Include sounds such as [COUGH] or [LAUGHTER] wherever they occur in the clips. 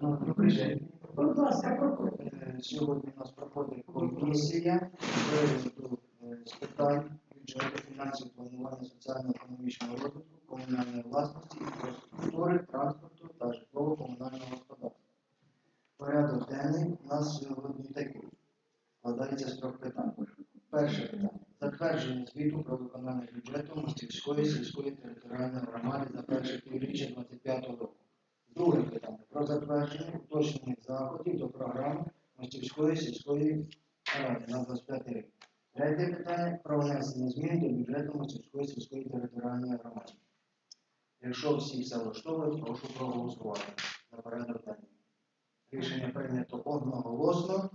Колеги, Будь ласка, е, сьогодні у нас проходить комісія приводу е, з питань бюджету, фінансів, планування соціально-економічного розвитку, комунальної власності, інфраструктури, транспорту та житлово-комунального господарства. Порядок денний у нас сьогодні такий. Складається з трьох питань. Перше питання. Затвердження звіту про виконання бюджету Мостівської сільської територіальної громади за перше півріччя 2025 року. Друге питання. Про затвердження уточнених заходів до програми Мостівської сільської ради на 25 рік. Третє питання про внесення змін до бюджету Мостівської сільської територіальної громади. Якщо всі все влаштовують, прошу проголосувати за порядок денний. Рішення прийнято одноголосно.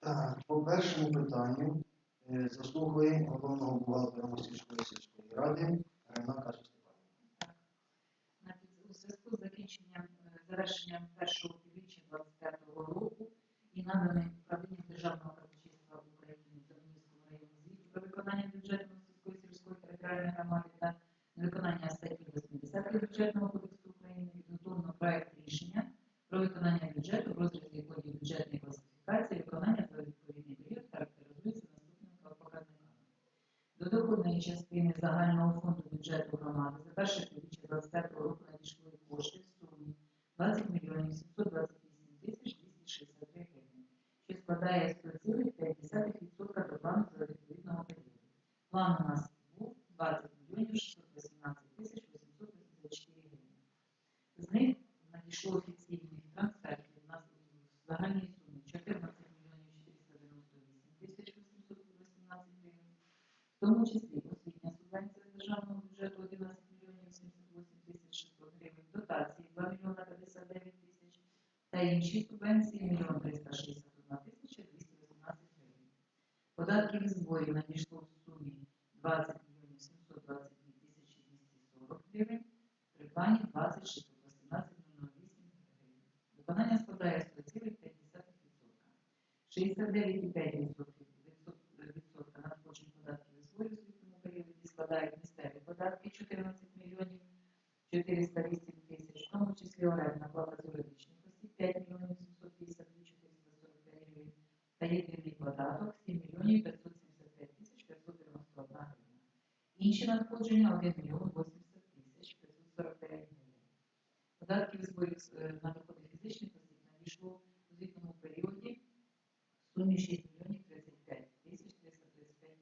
Так, по першому питанню е, заслухаємо головного бухгалтера Мостівської сільської ради Рената Степанівна. У зв'язку з закінченням завершенням першого півріччя 25 року і наданим управлінням Державного казначейства України Домінівському району звіту про виконання бюджету Московської сільської територіальної громади та невиконання статті 80 Бюджетного кодексу України підготовлено проект рішення про виконання бюджету в розрізі кодів бюджетної класифікації, виконання за відповідний період характеризується наступними показниками. До доходної частини загального фонду бюджету громади за перше півріччя 25 року надійшли кошти в сумі 20 мільйонів 728 тисяч 263 гривень, що складає 100,5% до за відповідного періоду. План у нас був 20 мільйонів 618 тисяч 884 гривень. З них надійшло офіційних трансфертів у нас в загальній сумі 14 мільйонів 498 тисяч 818 гривень, в тому числі освітня субвенція з державного бюджету 11 мільйонів 78 тисяч 600 гривень, дотації 2 мільйона 59 тисяч та інші субвенції 1 мільйон 361 тисяча 218 гривень. Податків і зборів надійшло в сумі 20 мільйонів 722 тисячі 240 гривень, при плані 20 618 008 гривень. Виконання складає 100,5%. 69,5% відсотка надходжень податків і зборів звітному періоді складають місцеві податки 14 мільйонів 408 тисяч, в тому числі орендна плата з юридичних осіб 5 мільйонів 752 445 гривень та єдиний податок 7 мільйонів 575 тисяч 591 гривня. Інші надходження 1 мільйон 80 тисяч 545 гривень. Податків зборів е, на доходи фізичних осіб надійшло у звітному періоді в сумі 6 мільйонів 35 тисяч 335 гривень.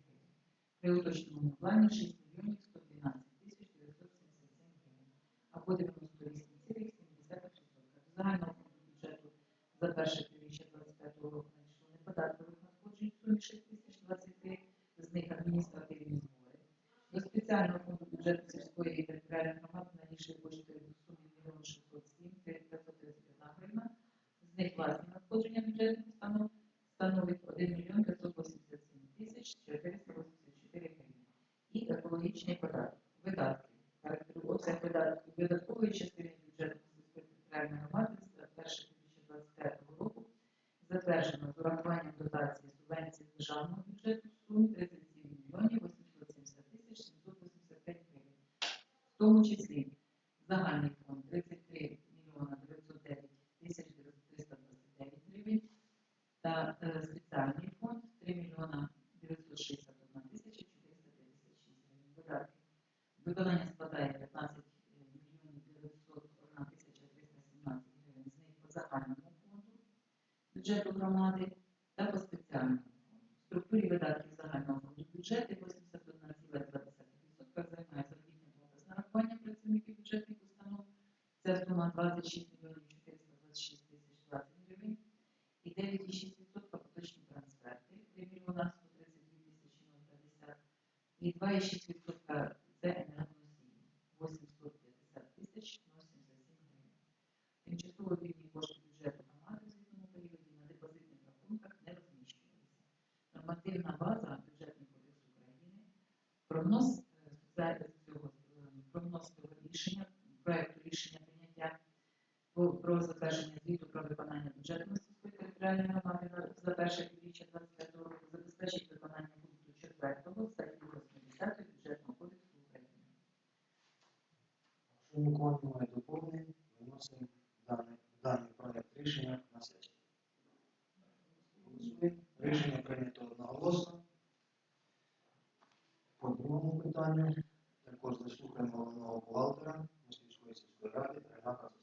При уточненому плані 6 мільйонів 112 тисяч 977 гривень, або 98,7%. До загального бюджету за перше півріччя 25 року надійшло неподаткових надходжень в сумі 6 тисяч 23, з них адміністративні збори. До спеціального фонду бюджету сільської і територіальної громади надійшли кошти в сумі 1 607 531 гривна, з них власні надходження бюджетних установ становить 1 мільйон 587 тисяч 484 гривні. І екологічний податок. Видатки. Обсяг видатків видаткової частини бюджету сільської територіальної громади за перше півріччя 25 року затверджено з урахуванням дотації субвенції з державного бюджету в сумі 37 мільйонів 870 тисяч 785 гривень. В тому числі загальний фонд 33 мільйона 909 тисяч 329 гривень та е, спеціальний фонд 3 мільйона 961 тисяча 456 гривень. Видатки. Виконання складає 15 мільйонів 901 тисяча 317 гривень. З них по загальному фонду бюджету громади та по спеціальному фонду. В структурі видатків загального фонду бюджету 81,2% займає заробітна плата з нарахуванням працівників бюджетних установ. Це сума 26 мільйонів 426 тисяч 20 гривень і 9,6% поточні трансферти 3 мільйона 132 тисячі 050 і 2,6% це енергоносії 850 тисяч 077 гривень. Тимчасово вільні кошти бюджету громади в звітному періоді на депозитних рахунках не розміщувалися. Нормативна база бюджетний кодекс України прогноз е, цього е, прогноз цього рішення, проекту рішення прийняття про затвердження звіту про виконання бюджету Московської територіальної громади за перше півріччя 25 року забезпечить виконання пункту 4 статті 80 бюджетного кодексу України. Якщо нікого немає доповнень, виносимо даний, даний дане рішення на сесію. Рішення прийнято одноголосно. По другому також заслухаємо головного бухгалтера Мосівської сільської ради Рената Заступанівна.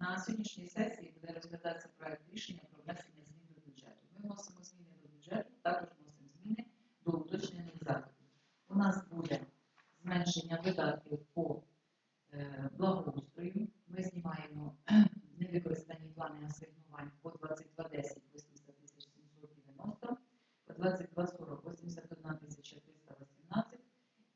На сьогоднішній сесії буде розглядатися проект рішення про внесення змін до бюджету. Ми вносимо зміни до бюджету, також вносимо зміни до уточнених заходів. У нас буде зменшення видатків по е, благоустрою. Ми знімаємо невикористані плани асигнувань по 2210 80 тисяч 790, по 2240 81 тисяча 318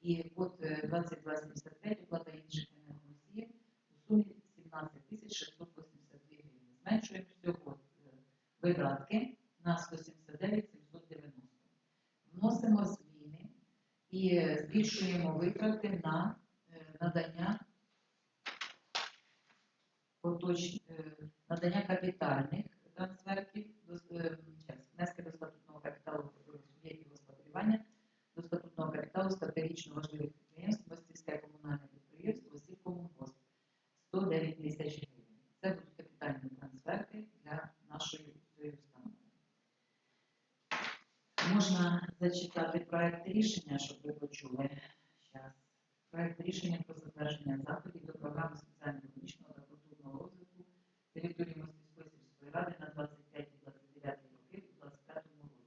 і е, 2275 оплата інших енергоносіїв у сумі 17 тисяч 682 гривні. Зменшуємо всього видатки на 179 790. Вносимо зміни і збільшуємо витрати на надання надання капітальних трансфертів до е, щас, внески до статутного капіталу суб'єктів господарювання до статутного капіталу стратегічно важливих підприємств, Мостівське комунальне підприємство, Сількомунгосп 109 тисяч гривень. Це будуть капітальні трансферти для нашої установи. Можна зачитати проект рішення, щоб ви почули. Щас. Проект рішення про затвердження заходів до програми соціально-економічного та культурного розвитку території Мостівської сільської ради на 25-29 роки у 25 році.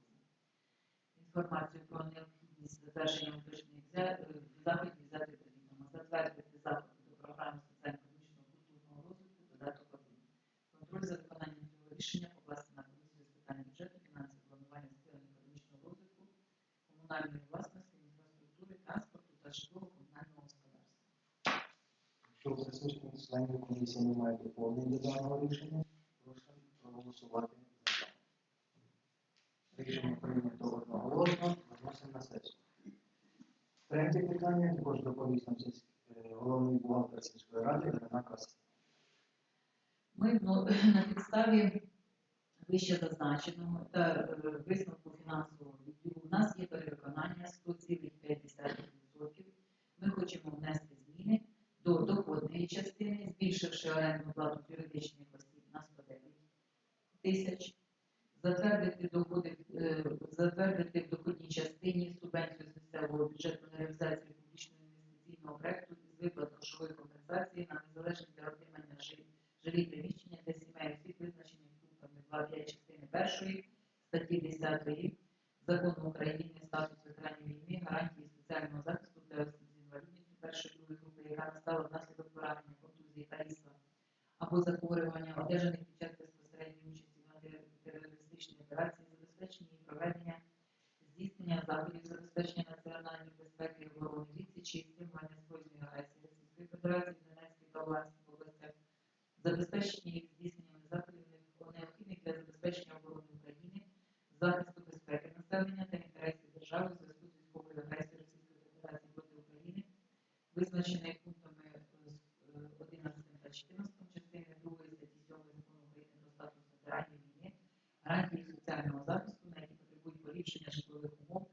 Інформацію про необхідність затвердження уточнених зя- е, взяти до. Затвердити заходи до програми соціально-економічного культурного розвитку додаток 1. Контроль за виконанням цього рішення покласти на комісію з питань бюджету, фінансів, планування соціально-економічного розвитку, комунальної власності, інфраструктури, транспорту та житлово-комунального господарства. Якщо в присутніх членів комісії немає доповнень до даного рішення, прошу проголосувати за. Рішення прийнято одноголосно, виносимо на сесію. Третє питання також доповість нам е, головний бухгалтер сільської ради Ірина Красик. Ми ну, [CLEARS THROAT] на підставі вище зазначеного та е, висновку фінансового відділу у нас є перевиконання 100,5%. Ми хочемо внести зміни до доходної частини, збільшивши орендну плату юридичних осіб на 109 тисяч, затвердити доходи, е, затвердити в доходній частині субвенцію з місцевого бюджету на реалізацію публічного інвестиційного проекту із виплат грошової компенсації на незалежність для отримання жи- жилі приміщення для сімей осіб, визначених пунктами 2 частини 1 статті 10 Закону України статус ветеранів війни, гарантії соціального захисту для осіб з інвалідністю першої другої групи, яка настала внаслідок поранення, контузії та різка або захворювання, одержаних під час безпосередньої участі в антитерористичній операції, забезпечення і проведення здійснення заходів забезпечення національної безпеки і оборони відсічі і стримування збройної агресії Російської Федерації в Донецькій та Луганській областях, забезпечення їх здійсненням заходів не- необхідних для забезпечення оборони України, захисту безпеки населення та інтересів держави у зв'язку з військовою агресією Російської Федерації проти України, визначених пунктами е, з, е, 11 та 14 частини 2 статті 7 Закону України про статус ветеранів війни, гарантії соціального захисту, на які потребують поліпшення житлових умов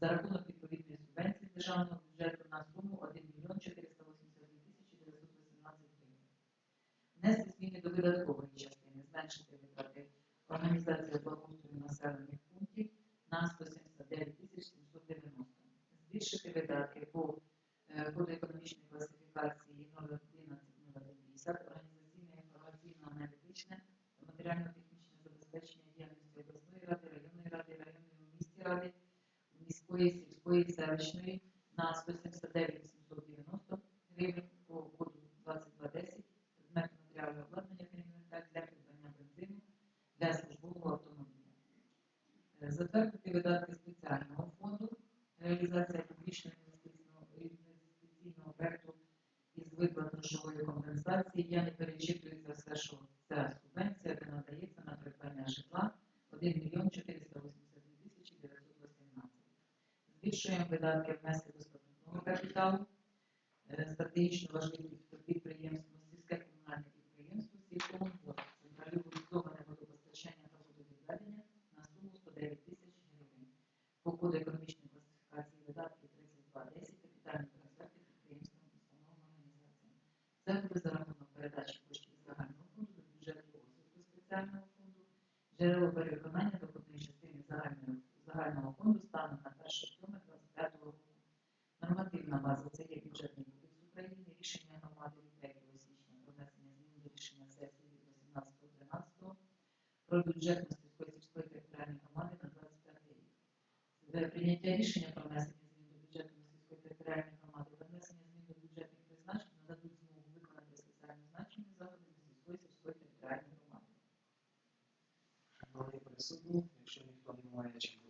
за рахунок відповідної субвенції державного бюджету на суму 1 мільйон 482 тисячі 918 гривень. Внести зміни до видаткової частини, зменшити витрати організації благоустрою населених пунктів на 179 тисяч 790. Збільшити видатки по е, коду економічної класифікації 011-0150, організаційне, інформаційно-аналітичне та матеріально-технічне забезпечення діяльності обласної ради, районної ради, районної в міській ради, міської, сільської, селищної на 179 790 гривень по коду 2210, предмети матеріалу обладнання та для придбання бензину для службового автомобіля. Е, Затвердити видатки спеціального фонду, реалізація публічного інвестиційного проекту із виплат грошової компенсації. Я не перечитую це все, що ця субвенція, яка надається на придбання житла 1 мільйон 482 тисячі 918. Збільшуємо видатки внески до статутного капіталу, е, стратегічно важливі підприємства, сільське комунальне підприємство, сільськомунгосп, централізоване водопостачання та водовідведення на суму 109 тисяч гривень. По коду економічної класифікації видатків 3210 капітальні трансферти підприємствам, установам, організаціям. Це буде за рахунок передачі коштів з загального фонду до бюджету розвитку спеціального фонду, джерело переконання доходної частини загального, загального фонду станом на 1 сьоме 25 року. Це є бюджетний кодекс України, рішення громади від 3 січня про внесення змін до рішення сесії від 18.13 про бюджет Мостицької сільської територіальної громади на 25 рік. Для прийняття рішення про внесення змін до бюджету Мостицької територіальної громади та внесення змін до бюджетних призначень нададуть змогу виконати соціально значені заходи Мостицької сільської територіальної громади. Шановні присутні, якщо ніхто не має чим